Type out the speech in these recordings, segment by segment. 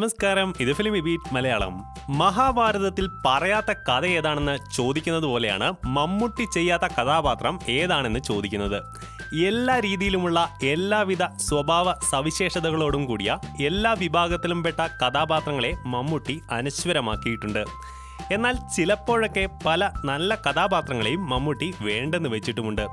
നമസ്കാരം ഇത് film beat Malayalam. മഹാഭാരതത്തിൽ പറയാത്ത കഥ ഏതാണെന്ന് ചോദിക്കുന്നത് പോലെയാണ് മമ്മൂട്ടി ചെയ്യാത്ത കഥാപാത്രം ഏതാണെന്ന് ചോദിക്കുന്നത്. എല്ലാ രീതിയിലുമുള്ള എല്ലാവിധ സ്വഭാവ സവിശേഷതകളോടും കൂടിയ എല്ലാ വിഭാഗത്തിലും പെട്ട കഥാപാത്രങ്ങളെ മമ്മൂട്ടി അനശ്വരമാക്കിയിട്ടുണ്ട്. എന്നാൽ ചിലപ്പോഴൊക്കെ പല നല്ല കഥാപാത്രങ്ങളെയും മമ്മൂട്ടി വേണ്ടെന്ന് വെച്ചിട്ടുമുണ്ട്.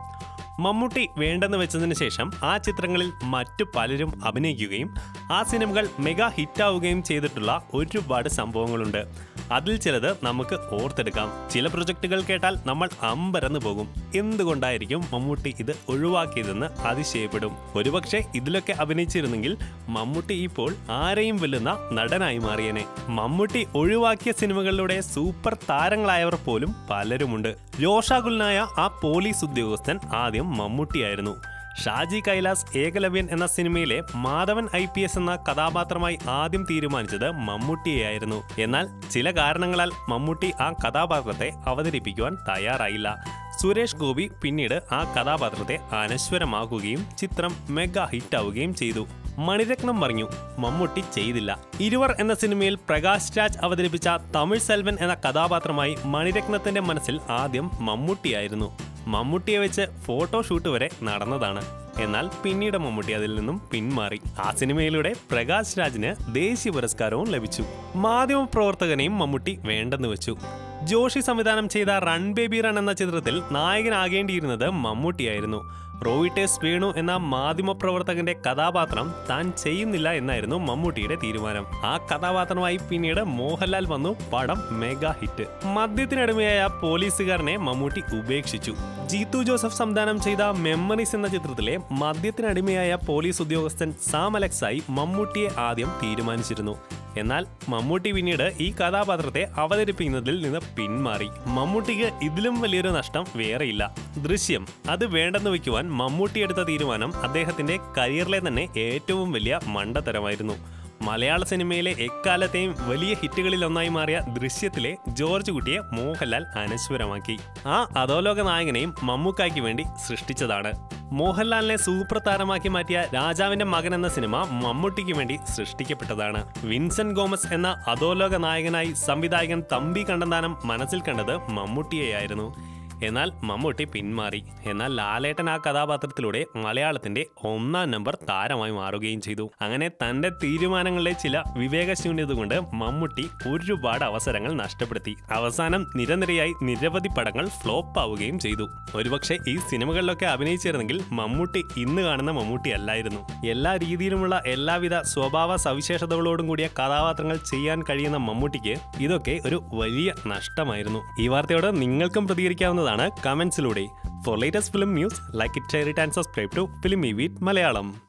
മമ്മൂട്ടി വേണ്ടെന്ന് വെച്ചതിന് ശേഷം ആ ചിത്രങ്ങളിൽ മറ്റു പലരും അഭിനയിക്കുകയും ആ സിനിമകൾ മെഗാ ഹിറ്റാവുകയും ചെയ്തിട്ടുള്ള ഒരുപാട് സംഭവങ്ങളുണ്ട്. അതിൽ ചിലത് നമുക്ക് ഓർത്തെടുക്കാം. ചില പ്രൊജക്ടുകൾ കേട്ടാൽ നമ്മൾ അമ്പരന്ന് പോകും. എന്തുകൊണ്ടായിരിക്കും മമ്മൂട്ടി ഇത് ഒഴിവാക്കിയതെന്ന് അതിശയപ്പെടും. ഒരുപക്ഷെ ഇതിലൊക്കെ അഭിനയിച്ചിരുന്നെങ്കിൽ മമ്മൂട്ടി ഇപ്പോൾ ആരെയും വെല്ലുന്ന നടനായി മാറിയനെ. മമ്മൂട്ടി ഒഴിവാക്കിയ സിനിമകളിലൂടെ സൂപ്പർ താരങ്ങളായവർ പോലും പലരുമുണ്ട്. രോഷാകുലനായ ആ പോലീസ് ഉദ്യോഗസ്ഥൻ ആദ്യം മമ്മൂട്ടിയായിരുന്നു. ഷാജി കൈലാസ് ഏകലവ്യൻ എന്ന സിനിമയിലെ മാധവൻ ഐ പി എസ് എന്ന കഥാപാത്രമായി ആദ്യം തീരുമാനിച്ചത് മമ്മൂട്ടിയെയായിരുന്നു. എന്നാൽ ചില കാരണങ്ങളാൽ മമ്മൂട്ടി ആ കഥാപാത്രത്തെ അവതരിപ്പിക്കുവാൻ തയ്യാറായില്ല. സുരേഷ് ഗോപി പിന്നീട് ആ കഥാപാത്രത്തെ അനശ്വരമാക്കുകയും ചിത്രം മെഗാ ഹിറ്റാവുകയും ചെയ്തു. മണിരത്നം പറഞ്ഞു മമ്മൂട്ടി ചെയ്തില്ല. ഇരുവർ എന്ന സിനിമയിൽ പ്രകാശ് രാജ് അവതരിപ്പിച്ച തമിഴ് സെൽവൻ എന്ന കഥാപാത്രമായി മണിരത്നത്തിന്റെ മനസ്സിൽ ആദ്യം മമ്മൂട്ടിയായിരുന്നു. മമ്മൂട്ടിയെ വെച്ച് ഫോട്ടോഷൂട്ട് വരെ നടന്നതാണ്. എന്നാൽ പിന്നീട് മമ്മൂട്ടി അതിൽ നിന്നും പിന്മാറി. ആ സിനിമയിലൂടെ പ്രകാശ് രാജിന് ദേശീയ പുരസ്കാരവും ലഭിച്ചു. മാധ്യമ മാധ്യമപ്രവർത്തകനെയും മമ്മൂട്ടി വേണ്ടെന്ന് വെച്ചു. ജോഷി സംവിധാനം ചെയ്ത റൺ ബേബി റൺ എന്ന ചിത്രത്തിൽ നായകനാകേണ്ടിയിരുന്നത് മമ്മൂട്ടിയായിരുന്നു. റോയിട്ടേസ് വേണു എന്ന മാധ്യമപ്രവർത്തകന്റെ കഥാപാത്രം താൻ ചെയ്യുന്നില്ല എന്നായിരുന്നു മമ്മൂട്ടിയുടെ തീരുമാനം. ആ കഥാപാത്രമായി പിന്നീട് മോഹൻലാൽ വന്നു പടം മെഗാ ഹിറ്റ്. മദ്യത്തിനടിമയായ പോലീസുകാരനെ മമ്മൂട്ടി ഉപേക്ഷിച്ചു. ജീത്തു ജോസഫ് സംവിധാനം ചെയ്ത മെമ്മറീസ് എന്ന ചിത്രത്തിലെ മദ്യത്തിനടിമയായ പോലീസ് ഉദ്യോഗസ്ഥൻ സാം അലക്സായി മമ്മൂട്ടിയെ ആദ്യം തീരുമാനിച്ചിരുന്നു. എന്നാൽ മമ്മൂട്ടി പിന്നീട് ഈ കഥാപാത്രത്തെ അവതരിപ്പിക്കുന്നതിൽ നിന്ന് പിന്മാറി. മമ്മൂട്ടിക്ക് ഇതിലും വലിയൊരു നഷ്ടം വേറെയില്ല. ദൃശ്യം അത് വേണ്ടെന്ന് വയ്ക്കുവാൻ മമ്മൂട്ടി എടുത്ത തീരുമാനം അദ്ദേഹത്തിന്റെ കരിയറിലെ തന്നെ ഏറ്റവും വലിയ മണ്ടത്തരമായിരുന്നു. മലയാള സിനിമയിലെ എക്കാലത്തെയും വലിയ ഹിറ്റുകളിൽ ഒന്നായി മാറിയ ദൃശ്യത്തിലെ ജോർജ് കുട്ടിയെ മോഹൻലാൽ അനശ്വരമാക്കി. ആ അധോലോക നായകനെയും മമ്മൂക്കായ്ക്ക് വേണ്ടി സൃഷ്ടിച്ചതാണ്. മോഹൻലാലിനെ സൂപ്പർ താരമാക്കി മാറ്റിയ രാജാവിന്റെ മകൻ എന്ന സിനിമ മമ്മൂട്ടിക്ക് വേണ്ടി സൃഷ്ടിക്കപ്പെട്ടതാണ്. വിൻസെന്റ് ഗോമസ് എന്ന അധോലോക നായകനായി സംവിധായകൻ തമ്പി കണ്ടന്താനം മനസ്സിൽ കണ്ടത് മമ്മൂട്ടിയെയായിരുന്നു. എന്നാൽ മമ്മൂട്ടി പിന്മാറി. എന്നാൽ ലാലേട്ടൻ ആ കഥാപാത്രത്തിലൂടെ മലയാളത്തിന്റെ ഒന്നാം നമ്പർ താരമായി മാറുകയും ചെയ്തു. അങ്ങനെ തന്റെ തീരുമാനങ്ങളിലെ ചില വിവേകശൂന്യത കൊണ്ട് മമ്മൂട്ടി ഒരുപാട് അവസരങ്ങൾ നഷ്ടപ്പെടുത്തി. അവസാനം നിരനിരയായി നിരവധി പടങ്ങൾ ഫ്ലോപ്പ് ആവുകയും ചെയ്തു. ഒരുപക്ഷെ ഈ സിനിമകളിലൊക്കെ അഭിനയിച്ചിരുന്നെങ്കിൽ മമ്മൂട്ടി ഇന്ന് കാണുന്ന മമ്മൂട്ടി അല്ലായിരുന്നു. എല്ലാ രീതിയിലുമുള്ള എല്ലാവിധ സ്വഭാവ സവിശേഷതകളോടും കൂടിയ കഥാപാത്രങ്ങൾ ചെയ്യാൻ കഴിയുന്ന മമ്മൂട്ടിക്ക് ഇതൊക്കെ ഒരു വലിയ നഷ്ടമായിരുന്നു. ഈ വാർത്തയോട് നിങ്ങൾക്കും പ്രതികരിക്കാവുന്നതാണ് കമൻസിലൂടെ for latest film news like it share it and subscribe to film E Malayalam